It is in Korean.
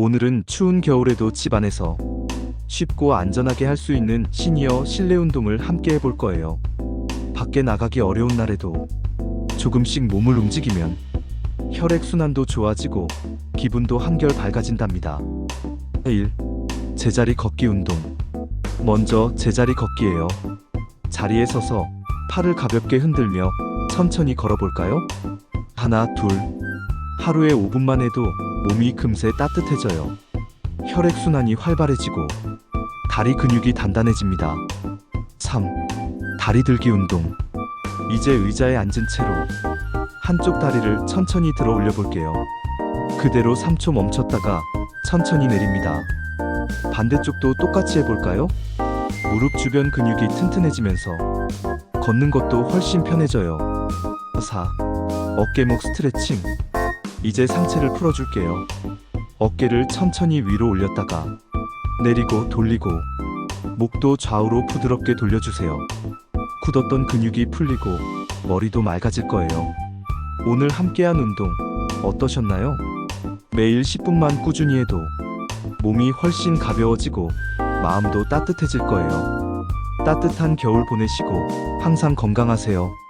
오늘은 추운 겨울에도 집안에서 쉽고 안전하게 할 수 있는 시니어 실내 운동을 함께 해볼 거예요. 밖에 나가기 어려운 날에도 조금씩 몸을 움직이면 혈액순환도 좋아지고 기분도 한결 밝아진답니다. 1. 제자리 걷기 운동. 먼저 제자리 걷기예요. 자리에 서서 팔을 가볍게 흔들며 천천히 걸어볼까요? 하나, 둘. 하루에 5분만 해도 몸이 금세 따뜻해져요. 혈액순환이 활발해지고 다리 근육이 단단해집니다. 3. 다리 들기 운동. 이제 의자에 앉은 채로 한쪽 다리를 천천히 들어 올려 볼게요. 그대로 3초 멈췄다가 천천히 내립니다. 반대쪽도 똑같이 해볼까요? 무릎 주변 근육이 튼튼해지면서 걷는 것도 훨씬 편해져요. 4. 어깨목 스트레칭. 이제 상체를 풀어줄게요. 어깨를 천천히 위로 올렸다가 내리고 돌리고 목도 좌우로 부드럽게 돌려주세요. 굳었던 근육이 풀리고 머리도 맑아질 거예요. 오늘 함께한 운동 어떠셨나요? 매일 10분만 꾸준히 해도 몸이 훨씬 가벼워지고 마음도 따뜻해질 거예요. 따뜻한 겨울 보내시고 항상 건강하세요.